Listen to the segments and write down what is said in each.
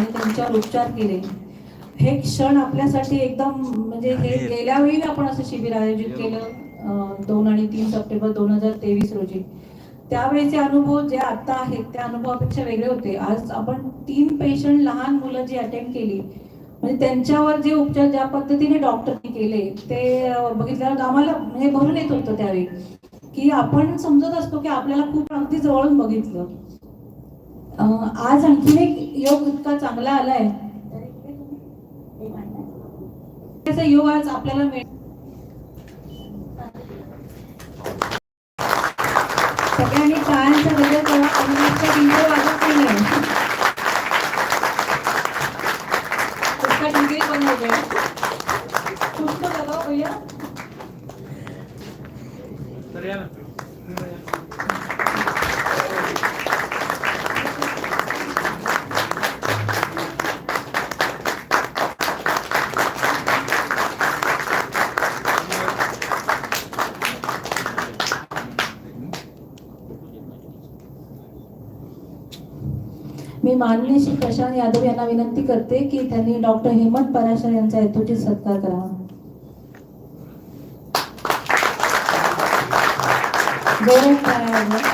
आणि त्यांच्यावर उपचार केले. हे क्षण आपल्यासाठी एकदम म्हणजे हे गेल्या वेळी आपण असं शिबिर आयोजित केलं दोन आणि तीन सप्टेंबर दोन हजार तेवीस रोजी. त्यावेळेचे अनुभव जे आता आहेत त्या अनुभवापेक्षा वेगळे होते. आज आपण तीन पेशंट लहान मुलं जी अटेंड केली म्हणजे त्यांच्यावर जे उपचार ज्या पद्धतीने डॉक्टरने केले ते बघितल्यावर आम्हाला म्हणजे भरून येत होतं त्यावेळी. की आपण समजत असतो की आपल्याला खूप अगदी जवळून बघितलं. आज आणखीन एक योग इतका चांगला आलाय. त्याचा योग आज आपल्याला मिळ सगळ्यांनी टाळ्यांचा गजर करा आणि नुसतं वाजत उसका हो गया तो लगाओ भैया माननीय श्री प्रशांत यादव यांना विनंती करते की त्यांनी डॉक्टर हेमंत पराशर यांचा यथोचित सत्कार करावा. जोरात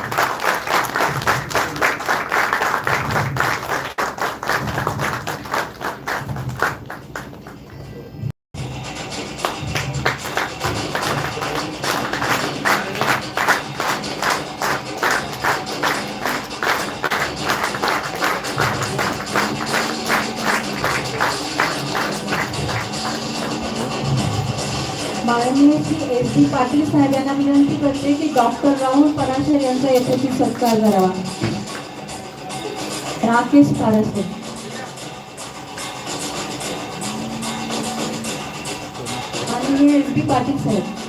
टाळ्या एस डी पाटील साहेब यांना विनंती करते की डॉक्टर राहुल पराशर यांचा यथोचित सत्कार करावा. राकेश पारसे माननीय एस डी पाटील साहेब.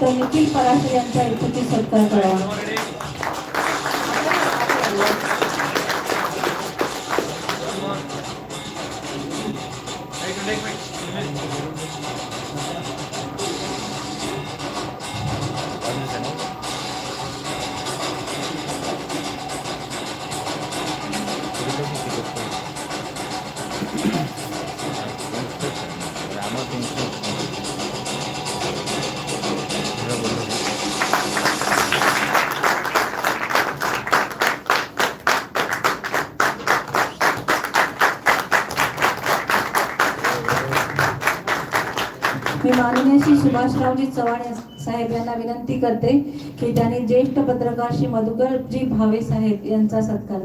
डॉक्टर निखिल पराशर यांचा यथोचित सत्कार चव्हाण साहेब यांना विनंती करते की त्यांनी ज्येष्ठ पत्रकार श्री मधुकरजी भावे साहेब यांचा सत्कार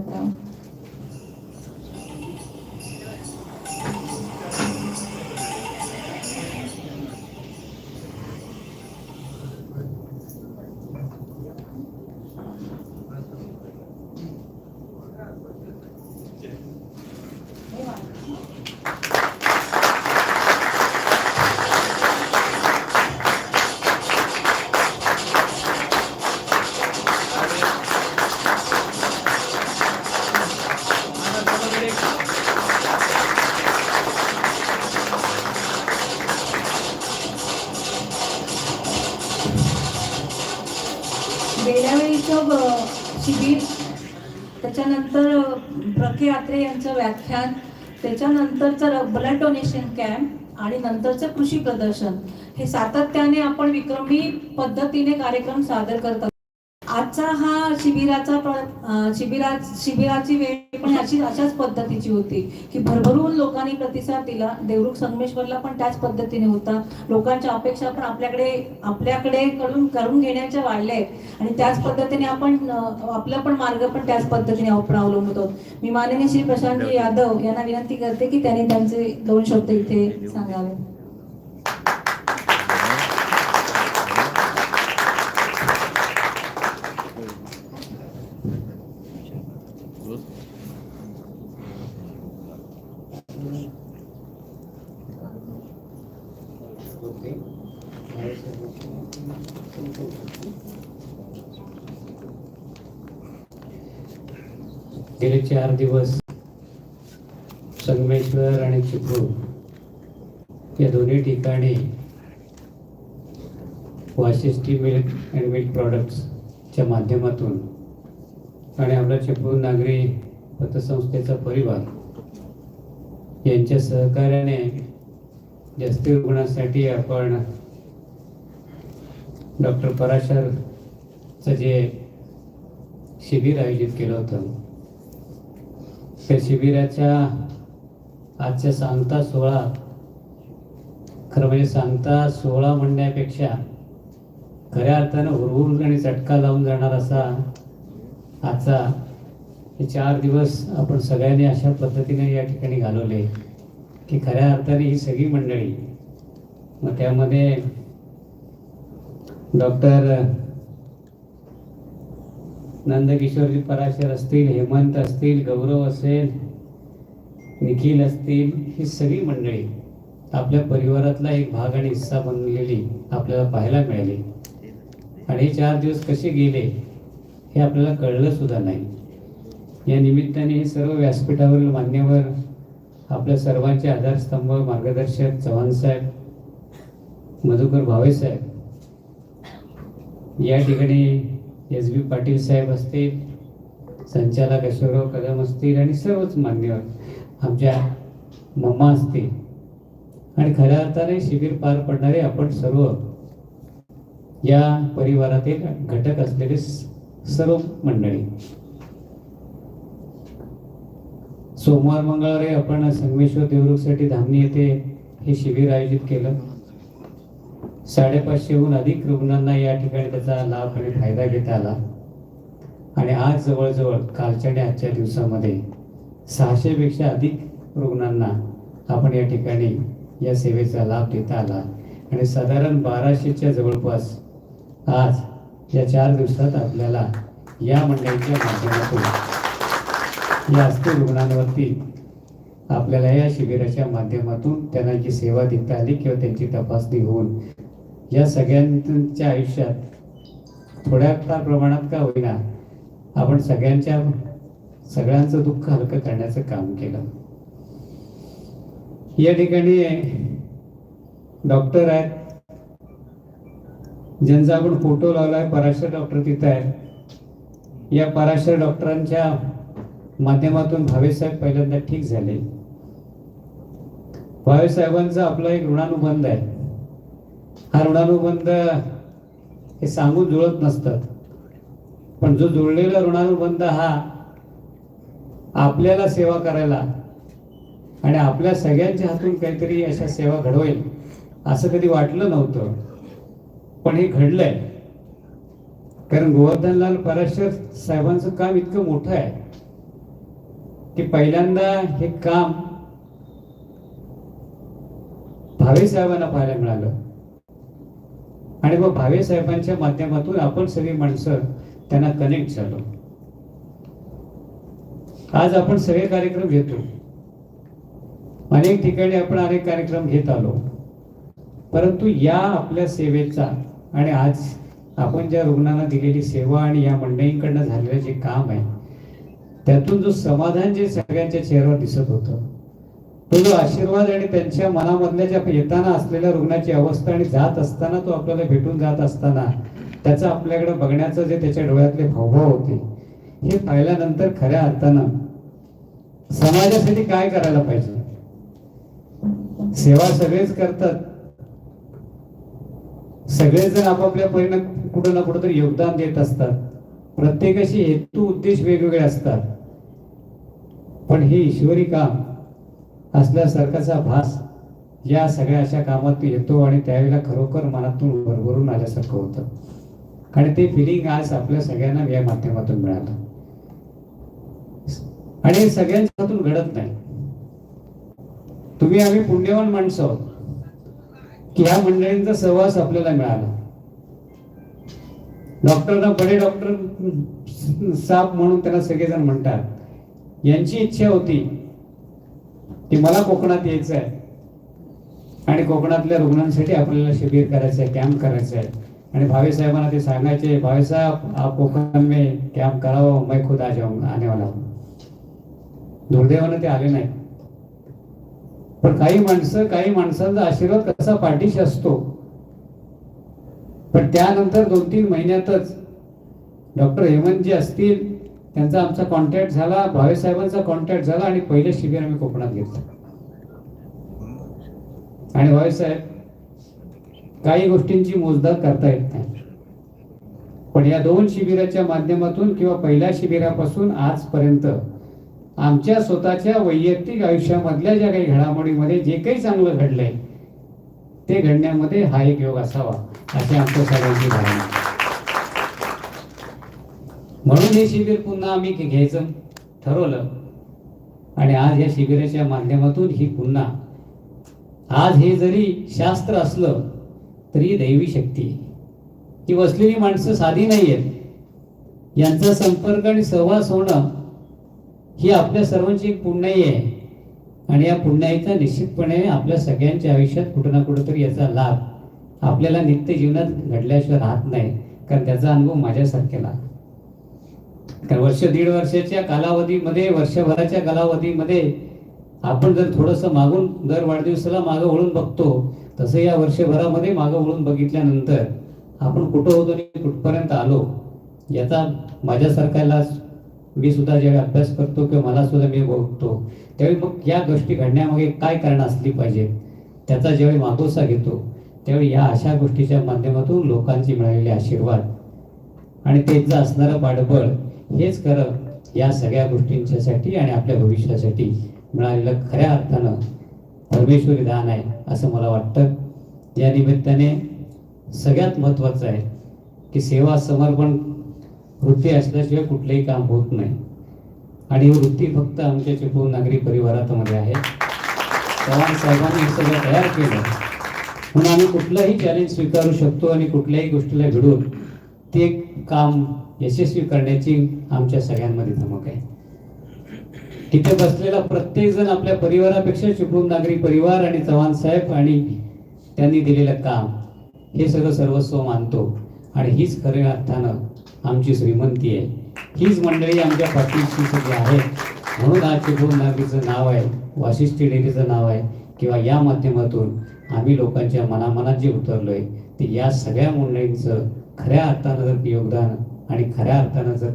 त्याच्यानंतरचं ब्लड डोनेशन कॅम्प आणि नंतरचं कृषी प्रदर्शन हे सातत्याने आपण विक्रमी पद्धतीने कार्यक्रम सादर करतात आजचा हा शिबिराचा शिबिरा शिबिराची वेळ पण अशी अशाच पद्धतीची होती की भरभरून लोकांनी प्रतिसाद दिला. देवरुख संगमेश्वरला पण त्याच पद्धतीने होता. लोकांच्या अपेक्षा पण आपल्याकडे आपल्याकडे कडून करून घेण्याच्या वाढल्या आहेत. आणि त्याच पद्धतीने आपण आपला पण मार्ग पण त्याच पद्धतीने आपण अवलंबतो मी माननीय श्री प्रशांतजी यादव यांना विनंती करते की त्यांनी त्यांचे दोन शब्द इथे सांगावे. गेले चार दिवस संगमेश्वर आणि चिपळूण या दोन्ही ठिकाणी वाशिष्ठी मिल्क अँड मिल्क प्रॉडक्ट्सच्या माध्यमातून आणि आपला चिपळूण नागरी पतसंस्थेचा परिवार यांच्या सहकार्याने जास्ती रुग्णांसाठी आपण डॉक्टर पराशरचं जे शिबिर आयोजित केलं होतं त्या शिबिराच्या आजच्या सांगता सोहळा खरं म्हणजे सांगता सोहळा म्हणण्यापेक्षा खऱ्या अर्थानं हुरहुर आणि चटका लावून जाणार असा आजचा हे चार दिवस आपण सगळ्यांनी अशा पद्धतीने या ठिकाणी घालवले की खऱ्या अर्थाने ही सगळी मंडळी मग त्यामध्ये डॉक्टर नंदकिशोरजी पराशर असतील हेमंत असतील गौरव असेल निखिल असतील ही सगळी मंडळी आपल्या परिवारातला एक भाग आणि हिस्सा बनलेली आपल्याला पाहायला मिळाली. आणि हे चार दिवस कसे गेले हे आपल्याला कळलं सुद्धा नाही. या निमित्ताने हे सर्व व्यासपीठावरील मान्यवर आपल्या सर्वांचे आधारस्तंभ मार्गदर्शक चव्हाण साहेब मधुकर भावे साहेब या ठिकाणी एस बी पाटील साहेब असतील संचालक अशोकराव कदम असतील आणि सर्वच मान्यवर आमच्या मम्मा असतील आणि खऱ्या अर्थाने शिबिर पार पडणारे आपण सर्व या परिवारातील घटक असलेले सर्व मंडळी. सोमवार मंगळवारी आपण संगमेश्वर देवरुखसाठी धामणी येथे हे शिबिर आयोजित केलं. साडेपाचशेहून अधिक रुग्णांना या ठिकाणी त्याचा लाभ आणि फायदा घेता आला. आणि आज जवळजवळ कालच्या आणि आजच्या दिवसामध्ये सहाशेपेक्षा अधिक रुग्णांना आपण या ठिकाणी या सेवेचा लाभ देता आला. आणि साधारण बाराशेच्या जवळपास आज या चार दिवसात आपल्याला या मंडळीच्या माध्यमातून या अस्थिर रुग्णांवरती आपल्याला या शिबिराच्या माध्यमातून त्यांना जी सेवा देता आली किंवा त्यांची तपासणी होऊन या सगळ्यांच्या आयुष्यात थोड्या फार प्रमाणात का होईना आपण सगळ्यांच्या सगळ्यांचं दुःख हलकं करण्याचं काम केलं. या ठिकाणी डॉक्टर आहेत. ज्यांचा आपण फोटो लावलाय पराशर डॉक्टर तिथं आहेत. या पराशर डॉक्टरांच्या माध्यमातून भावेसाहेब पहिल्यांदा ठीक झाले. भावेसाहेबांचा आपला एक ऋणानुबंध आहे. ऋणानुबंध हे सांगून जुळत नसतात. पण जो जुळलेला ऋणानुबंध हा आपल्याला सेवा करायला आणि आपल्या सगळ्यांच्या हातून काहीतरी अशा सेवा घडवेल असं कधी वाटलं नव्हतं. पण हे घडलंय. कारण गोवर्धनलाल पराशर साहेबांचं काम इतकं मोठं आहे की पहिल्यांदा हे काम भावे साहेबांना पाहायला मिळालं. आणि मग भावे साहेबांच्या माध्यमातून आपण सगळी माणसं त्यांना कनेक्ट झालो. आज आपण सगळे कार्यक्रम घेतो. अनेक ठिकाणी आपण अनेक कार्यक्रम घेत आलो. परंतु या आपल्या सेवेचा आणि आज आपण ज्या रुग्णांना दिलेली सेवा आणि या मंडळींकडनं झालेलं जे काम आहे त्यातून जो समाधान जे सगळ्यांच्या चेहऱ्यावर दिसत होतं तो जो आशीर्वाद आणि त्यांच्या मनामधल्या ज्या येताना असलेल्या रुग्णाची अवस्था आणि जात असताना तो आपल्याला भेटून जात असताना त्याचा आपल्याकडे बघण्याचं जे त्याच्या डोळ्यातले भावभाव होते हे पाहिल्यानंतर खऱ्या अर्थानं समाजासाठी काय करायला पाहिजे? सेवा सगळेच करतात. सगळेजण आपापल्या परीने कुठं ना कुठं तरी योगदान देत असतात. प्रत्येकाशी हेतू उद्देश वेगवेगळे असतात. पण हे ईश्वरी काम. असल्यासारखाचा भास या सगळ्या अशा कामात येतो आणि त्यावेळेला खरोखर मनातून भरभरून आल्यासारखं होतं. आणि ते फिलिंग आज आपल्या सगळ्यांना या माध्यमातून मिळालं. आणि हे सगळ्यांच्या हातून घडत नाही. तुम्ही आम्ही पुण्यवान माणसं आहोत. की ह्या मंडळींचा सहवास आपल्याला मिळाला. डॉक्टरना बडे डॉक्टर साप म्हणून त्याला सगळेजण म्हणतात. यांची इच्छा होती की मला कोकणात यायचं आहे. आणि कोकणातल्या रुग्णांसाठी आपल्याला शिबिर करायचं आहे कॅम्प करायचं आहे. आणि भावे साहेबांना ते सांगायचे भावे साहेब आप कोकण मे कॅम्प करावं मैं खुद आ जाऊ आने वाला दुर्दैवानं ते आले नाही. पण काही माणसं काही माणसांचा आशीर्वाद कसा पाठीशी असतो? पण त्यानंतर दोन तीन महिन्यातच डॉक्टर हेमंतजी असतील त्यांचा आमचा कॉन्टॅक्ट झाला भावे साहेबांचा कॉन्टॅक्ट झाला आणि पहिलं शिबिर आम्ही कोकणात घेतलं. आणि भावे साहेब काही गोष्टींची मोजदाद करता येत नाही. पण या दोन शिबिराच्या माध्यमातून किंवा पहिल्या शिबिरापासून आजपर्यंत आमच्या स्वतःच्या वैयक्तिक आयुष्यामधल्या ज्या काही घडामोडीमध्ये जे काही चांगलं घडलंय ते घडण्यामध्ये हा एक योग असावा अशी आमच्या सगळ्यांची धारणा म्हणून हे शिबिर पुन्हा आम्ही घ्यायचं ठरवलं. आणि आज या शिबिराच्या माध्यमातून ही पुन्हा आज हे जरी शास्त्र असलं तरी दैवी शक्ती. ती बसलेली माणसं साधी नाही आहेत यांचा संपर्क आणि सहवास होणं ही आपल्या सर्वांची एक पुण्याई आहे. आणि या पुण्याईचा निश्चितपणे आपल्या सगळ्यांच्या आयुष्यात कुठं ना कुठं तरी याचा लाभ आपल्याला नित्य जीवनात घडल्याशिवाय राहत नाही. कारण त्याचा अनुभव माझ्यासारख्याला कारण वर्ष दीड वर्षाच्या कालावधीमध्ये वर्षभराच्या कालावधीमध्ये आपण जर थोडंसं मागून दर वाढदिवसाला मागं वळून बघतो तसं या वर्षभरामध्ये मागं वळून बघितल्यानंतर आपण कुठं होतो आणि कुठपर्यंत आलो याचा माझ्यासारख्याला मी सुद्धा ज्यावेळी अभ्यास करतो किंवा मला सुद्धा मी बघतो त्यावेळी मग या गोष्टी घडण्यामागे काय कारण असली पाहिजे त्याचा ज्यावेळी मागोसा घेतो त्यावेळी या अशा गोष्टीच्या माध्यमातून लोकांची मिळालेले आशीर्वाद आणि त्यांचं असणारं पाठबळ हेच खरं या सगळ्या गोष्टींच्यासाठी आणि आपल्या भविष्यासाठी मिळालेलं खऱ्या अर्थानं परमेश्वरी दान आहे असं मला वाटतं. या निमित्ताने सगळ्यात महत्त्वाचं आहे की सेवा समर्पण वृत्ती असल्याशिवाय कुठलंही काम होत नाही. आणि ही वृत्ती फक्त आमच्या चिपळूण नागरी परिवारामध्ये आहे. चव्हाण साहेबांनी हे सगळं तयार केलं. म्हणून आम्ही कुठलंही चॅलेंज स्वीकारू शकतो आणि कुठल्याही गोष्टीला भिडून ते काम यशस्वी करण्याची आमच्या सगळ्यांमध्ये धमक आहे. तिथे बसलेला प्रत्येक जण आपल्या परिवारापेक्षा चिपळूण नागरी परिवार आणि चव्हाण साहेब आणि त्यांनी दिलेलं काम हे सगळं सर्वस्व मानतो. आणि हीच खऱ्या अर्थानं आमची श्रीमंती आहे. हीच मंडळी आमच्या पाठीशी सगळी आहे. म्हणून आज चिपळूण नागरीचं नाव आहे वाशिष्ठी डेअरीचं नाव आहे किंवा या माध्यमातून आम्ही लोकांच्या मनामनात जे उतरलो आहे ते या सगळ्या मंडळींचं खऱ्या अर्थानं जर योगदान आणि खऱ्या अर्थानं जर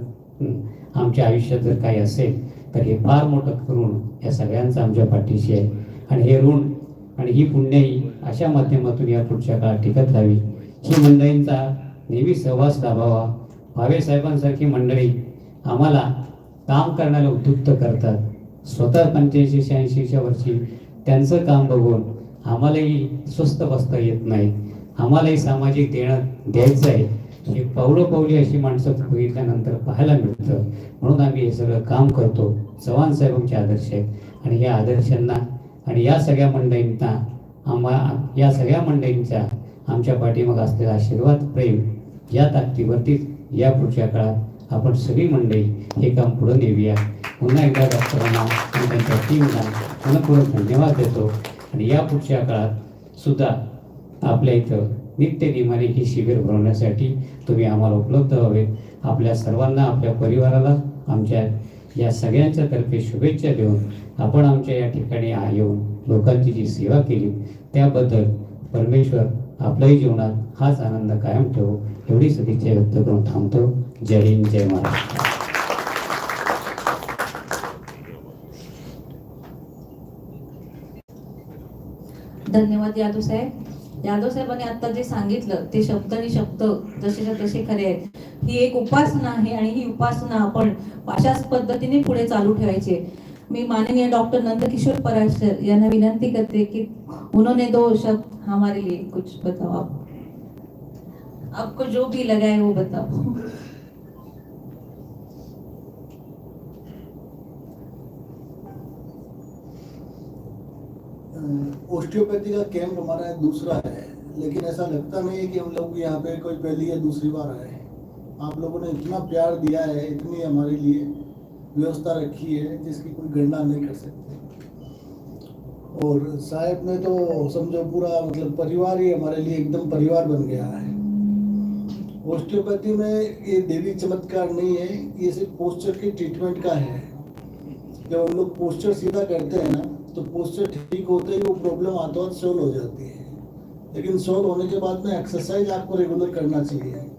आमच्या आयुष्यात जर काही असेल तर हे फार मोठं ऋण या सगळ्यांचं आमच्या पाठीशी आहे. आणि हे ऋण आणि ही पुण्यही अशा माध्यमातून या पुढच्या काळात टिकत राहावी. ही मंडळींचा नेहमी सहवास लाभावा भावे साहेबांसारखी मंडळी आम्हाला काम करण्याला उद्युक्त करतात. स्वतः पंच्याऐंशी शहाऐंशीच्या वर्षी त्यांचं काम बघून आम्हालाही स्वस्त बसता येत नाही. आम्हालाही सामाजिक देणं द्यायचं आहे. हे पावलोपावली अशी माणसं बघितल्यानंतर पाहायला मिळतं. म्हणून आम्ही हे सगळं काम करतो. चव्हाण साहेब आमचे आदर्श आहेत. आणि या आदर्शांना आणि या सगळ्या मंडळींना आम्हा या सगळ्या मंडळींचा आमच्या पाठीमाग असलेला आशीर्वाद प्रेम या ताकदीवरतीच या पुढच्या काळात आपण सगळी मंडळी हे काम पुढे नेऊया. पुन्हा एकदा डॉक्टरांना आणि त्यांच्या टीमला मनपूर्वक धन्यवाद देतो. आणि या पुढच्या काळात सुद्धा आपल्या इथं नित्य नियमाने ही शिबिर भरवण्यासाठी तुम्ही आम्हाला उपलब्ध हवेत आपल्या सर्वांना आपल्या परिवाराला आमच्या या सगळ्यांच्या तर्फे शुभेच्छा देऊन आपण आमच्या या ठिकाणी येऊन लोकांची जी सेवा केली त्याबद्दल परमेश्वर आपल्याही जीवनात हाच आनंद कायम ठेवू एवढी सदिच्छा व्यक्त करून थांबतो. जय हिंद जय महाराष्ट्र. धन्यवाद यादव साहेब. यादव साहेबांनी आता जे सांगितलं ते शब्द आणि शब्द जसेच्या तसे खरे आहेत. ही एक उपासना आहे आणि ही उपासना आपण अशाच पद्धतीने पुढे चालू ठेवायची आहे. मी माननीय डॉक्टर नंदकिशोर पराशर यांना विनंती करते की उन्होंने दो शब्द हमारे लिए कुछ बताओ आप. आपको जो भी लगा है वो बताओ. ओस्टियोपैथी का कैंप हमारा दूसरा है। लेकिन ऐसा लगता नहीं है कि हम लोग यहाँ पे कोई पहली या दूसरी बार आए हैं। आप लोगों ने इतना प्यार दिया है, इतनी हमारे लिए व्यवस्था रखी है, जिसकी कोई गणना नहीं कर सकते। और साहब ने तो समझो पूरा मतलब परिवार ही हमारे लिए एकदम परिवार बन गया है। ओस्टियोपैथी में ये देवी चमत्कार नहीं है, ये सिर्फ़ पोस्चर के ट्रीटमेंट का है। जब हम लोग पोस्चर सीधा करते हैं ना तो पोस्चर ठीक होते ही वो प्रॉब्लम हाथों हाथ सोल्व हो जाती है। लेकिन सोल्व होने के बाद में एक्सरसाइज आपको रेगुलर करना चाहिए।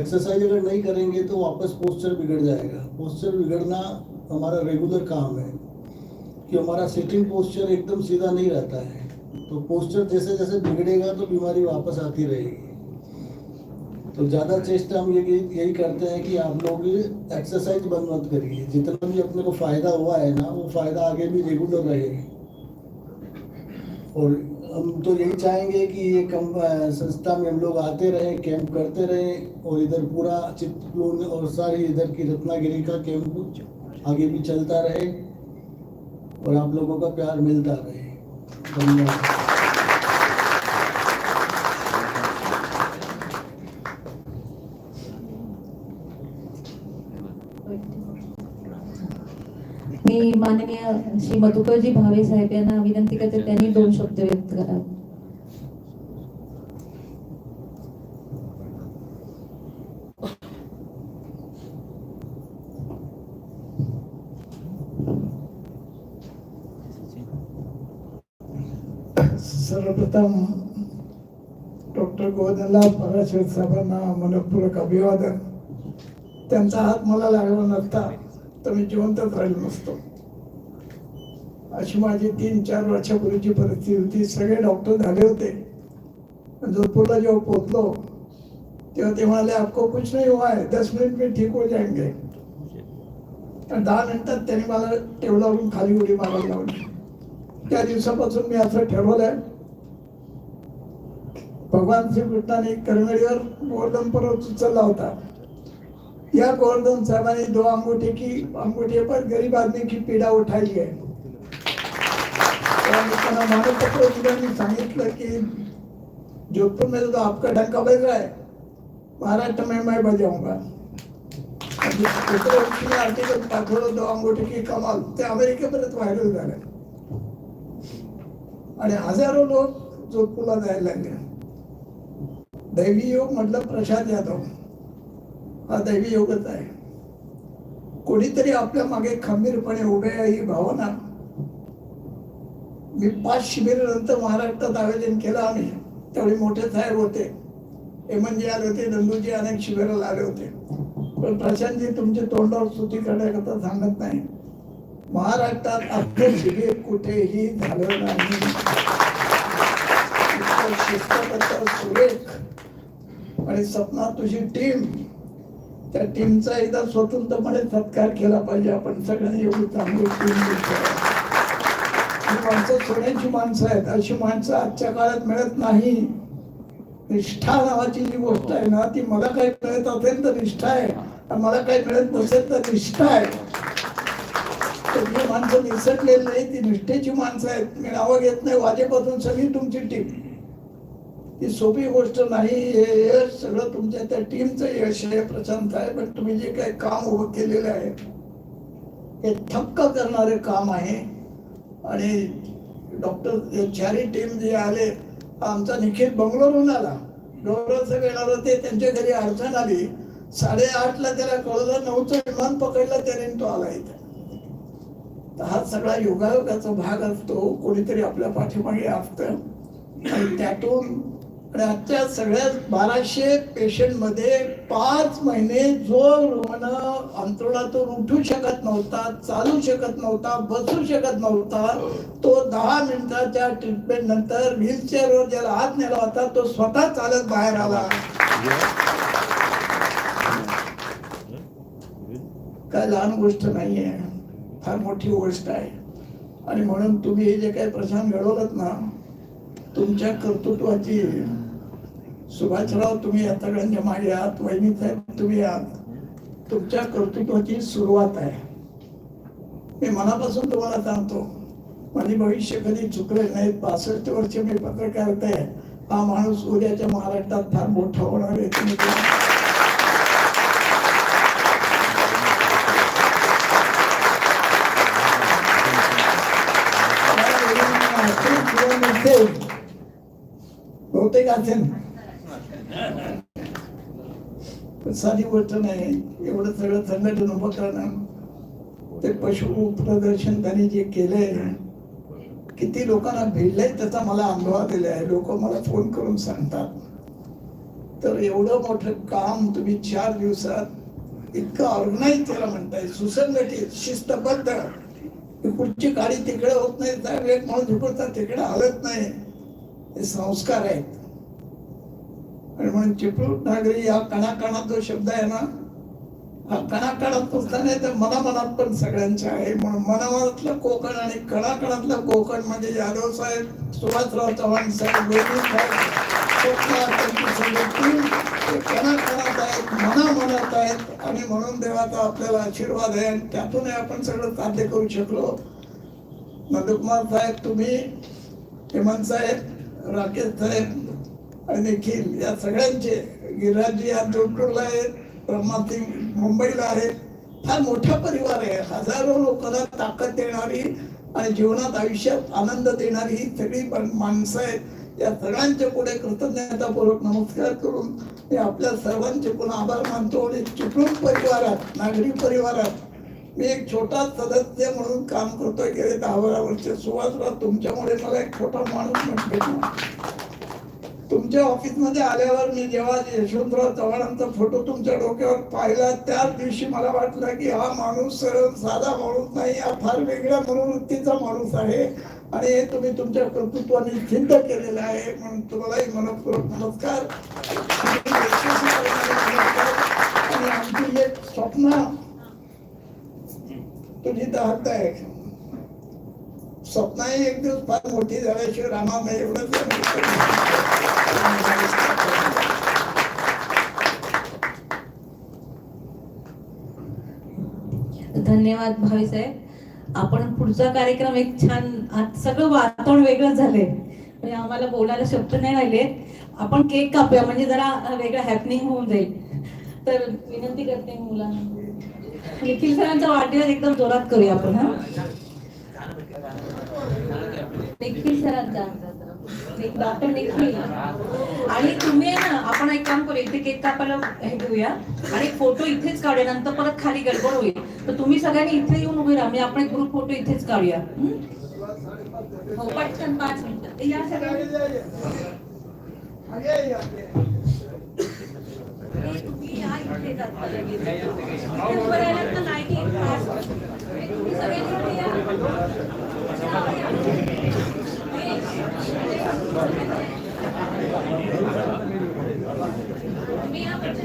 एक्सरसाइज अगर नहीं करेंगे तो वापस पोस्चर बिगड़ जाएगा। पोस्चर बिगड़ना हमारा रेगुलर काम है। कि हमारा सिटिंग पोस्चर एकदम सीधा नहीं रहता है। तो पोस्चर जैसे जैसे बिगड़ेगा तो बीमारी वापस आती रहेगी। तो ज़्यादा चेष्टा हम ये यही करते हैं कि आप लोग एक्सरसाइज बंद मत करिए। जितना भी अपने को फ़ायदा हुआ है ना, वो फ़ायदा आगे भी रेगुलर रहेगी। और हम तो यही चाहेंगे कि ये कम संस्था में हम लोग आते रहें कैंप करते रहें और इधर पूरा चित्रकूट और सारी इधर की रत्नागिरी का कैंप आगे भी चलता रहे और आप लोगों का प्यार मिलता रहे। धन्यवाद। मी माननीय श्री मधुकरजी भावे साहेब यांना विनंती करते त्यांनी दोन शब्द व्यक्त करा. सर्वप्रथम डॉक्टर गोविंदला पराशर साहेबांना मनपूर्वक अभिवादन. त्यांचा हात मला लागला नसता तर मी जिवंतच राहिलो नसतो. अशी माझी तीन चार वर्षापूर्वीची परिस्थिती होती. सगळे डॉक्टर झाले होते. जोधपूरला जेव्हा पोहोचलो तेव्हा ते म्हणाले आपको कुछ नाही हुआ है दस मिनिट मी ठीक हो जाएंगे. दहा मिनिटात त्यांनी मला टेबलावरून खाली उडी मारायला लावली. त्या दिवसापासून मी असं ठरवलंय भगवान श्रीकृष्णाने करंगडीवर गोवर्धन पर्वत उचलला होता. या गोवर्धन साहेबांनी दो अंगूठे की अंगूठे पर गरीब आदमी की पीड़ा उठाई है सांगितलं की जोधपुर में तो आपका ढंका बज रहा है? महाराष्ट्र में मैं बजाऊंगा आर्टिकल पाठवलं दो अंगूठे की कमाल। ते अमेरिकेपर्यंत व्हायरल झालं आणि हजारो लोक जोधपूरला जायला लागले दैवी योग म्हटलं प्रसाद यादव। हा दैवी योगच आहे. कोणीतरी आपल्या मागे खंबीरपणे उभे आहे ही भावना. मी पाच शिबिरानंतर महाराष्ट्रात आयोजन केलं आम्ही. त्यावेळी मोठे साहेब होते. हेमनजी आले होते नंदूजी अनेक शिबिराला आले होते. पण प्रशांतजी तुमच्या तोंडावर स्तुती करण्याकरता सांगत नाही. महाराष्ट्रात आपलं शिबिर कुठेही झालं नाही. शिस्तबद्दल सुरेख आणि सपना तुझी टीम त्या टीमचा एकदा स्वतंत्रपणे सत्कार केला पाहिजे. आपण सगळ्यांनी एवढी चांगली टीम माणसं सोन्याची माणसं आहेत. अशी माणसं आजच्या काळात मिळत नाही. निष्ठा नावाची जी गोष्ट आहे ना ती मला काही मिळत असेल तर निष्ठा आहे. मला काही मिळत नसेल तर निष्ठा आहे. जी माणसं निसटलेली नाही ती निष्ठेची माणसं आहेत. मी नावं घेत नाही. वाजेपासून सगळी तुमची टीम ही सोपी गोष्ट नाही हे यश सगळं तुमच्या त्या टीमचं यश आहे प्रशांत आहे पण तुम्ही जे काही काम उभं केलेलं आहे हे थक्क करणारे काम आहे. आणि डॉक्टर चारी टीम जे आले आमचा निखिल बंगलोरहून आला. डोंगराचं येणार ते त्यांच्या घरी अडचण आली. साडेआठला त्याला कळलं नऊचं विमान पकडलं त्याने तो आला इथे. तर हा सगळा योगायोगाचा भाग असतो कोणीतरी आपल्या पाठीमागे असतं आणि त्यातून राज्यात आजच्या सगळ्या बाराशे पेशंटमध्ये पाच महिने जो रुग्ण अंतरुणातून उठू शकत नव्हता चालू शकत नव्हता बसू शकत नव्हता. तो दहा मिनिटाच्या ट्रीटमेंट नंतर व्हीलचेअरवर ज्याला हात नेला होता तो स्वतः चालत बाहेर आला. काय लहान गोष्ट नाहीये. फार मोठी गोष्ट आहे. आणि म्हणून तुम्ही हे जे काही प्रसंग घडवलं ना तुमच्या कर्तृत्वाची सुभाषराव तुम्ही या सगळ्यांच्या मागे आहात वहिनी साहेब तुम्ही आहात. तुमच्या कर्तृत्वाची सुरुवात आहे. मी मनापासून तुम्हाला सांगतो माझे भविष्य कधी चुकले नाही पासष्ट वर्ष मी पत्रकारिता आहे हा माणूस उद्याच्या महाराष्ट्रात फार मोठा होणार आहे. बहुतेक असेल. पण साधी गोष्ट नाही. एवढं सगळं संघटन उभं करणं ते पशु प्रदर्शन त्यांनी जे केलंय किती लोकांना भिडलंय त्याचा मला अनुभव आलेला आहे लोक मला फोन करून सांगतात. तर एवढं मोठं काम तुम्ही चार दिवसात इतकं ऑर्गनाईज केलं म्हणताय. सुसंघटित शिस्तबद्ध. कुठची गाडी तिकडे होत नाही त्यावेळी एक माणूस झुकडता तिकडे हलत नाही. हे संस्कार आहेत. आणि म्हणून चिपळूण नागरी या कणाकणात जो शब्द आहे ना हा कणाकणात नुसता नाही तर मनामनात पण सगळ्यांच्या आहे. म्हणून मनामनातलं कोकण आणि कणाकणातलं कोकण म्हणजे यादव साहेब सुभाषराव चव्हाण साहेब लोणी साहेब कणाकणात आहेत मनामनात आहेत. आणि म्हणून देवाचा आपल्याला आशीर्वाद आहे आणि त्यातूनही आपण सगळं साध्य करू शकलो. नंदकुमार साहेब तुम्ही हेमंत साहेब राकेश साहेब आणि या सगळ्यांचे गिराजी या जोडपूरला आहेत ब्रह्मासिंग मुंबईला आहेत. फार मोठा परिवार आहे. हजारो लोकांना ताकद देणारी आणि जीवनात आयुष्यात आनंद देणारी ही सगळी पण माणसं आहेत. या सगळ्यांच्या पुढे कृतज्ञतापूर्वक नमस्कार करून मी आपल्या सर्वांचे पुन्हा आभार मानतो आणि चिपळूण परिवारात नागरी परिवारात मी एक छोटा सदस्य म्हणून काम करतोय. गेले दहा बारा वर्ष सुवासला तुमच्यामुळे मला एक छोटा माणूस भेटला तुमच्या ऑफिसमध्ये आल्यावर मी जेव्हा यशवंतराव चव्हाणांचा फोटो तुमच्या डोक्यावर पाहिला त्याच दिवशी मला वाटलं की हा माणूस साधा माणूस नाही हा फार वेगळ्या मनोवृत्तीचा माणूस आहे आणि हे तुम्ही तुमच्या कर्तृत्वाने सिद्ध केलेलं आहे म्हणून तुम्हालाही मनपूर्वक नमस्कार. आणि आमची एक स्वप्न तुझी तर आहे. स्वप्नाही एक दिवस फार मोठी झाल्याशिवाय रामा एवढंच धन्यवाद भावी साहेब. आपण पुढचा कार्यक्रम एक छान सगळं वातावरण वेगळं झालंय. म्हणजे आम्हाला बोलायला शब्द नाही राहिले. आपण केक कापूया म्हणजे जरा वेगळं हॅपनिंग होऊन जाईल. तर विनंती करते मुलांना. निखिल सरांचा वाढदिवस एकदम जोरात करूया आपण हा. निखिल सरांचा डॉक्टर निखिल आणि तुम्ही आहे ना आपण एक काम करू इथे केक कापायला हे घेऊया. आणि फोटो इथेच काढूया नंतर परत खाली गडबड होईल. तर तुम्ही सगळ्यांनी इथे येऊन उभे राहा. म्हणजे आपण एक ग्रुप फोटो इथेच काढूया. हो? पटकन पाच मिनिटं. या सगळ्यांनी तुम्ही या इथे जाता लगेच. नाही की पाच. तुम्ही सगळे इथे या. या, या. तुम्ही या म्हणजे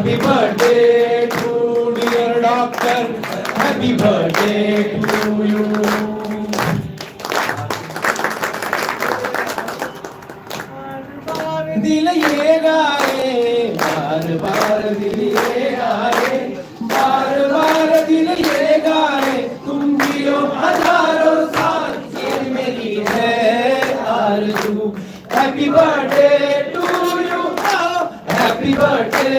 happy birthday to dear doctor happy birthday to you दिल ये गाए, बार बार दिल ये गाए, बार बार दिल ये गाए, तुम जियो हज़ारों साल ये मेरी है आरज़ू। Happy birthday to you happy birthday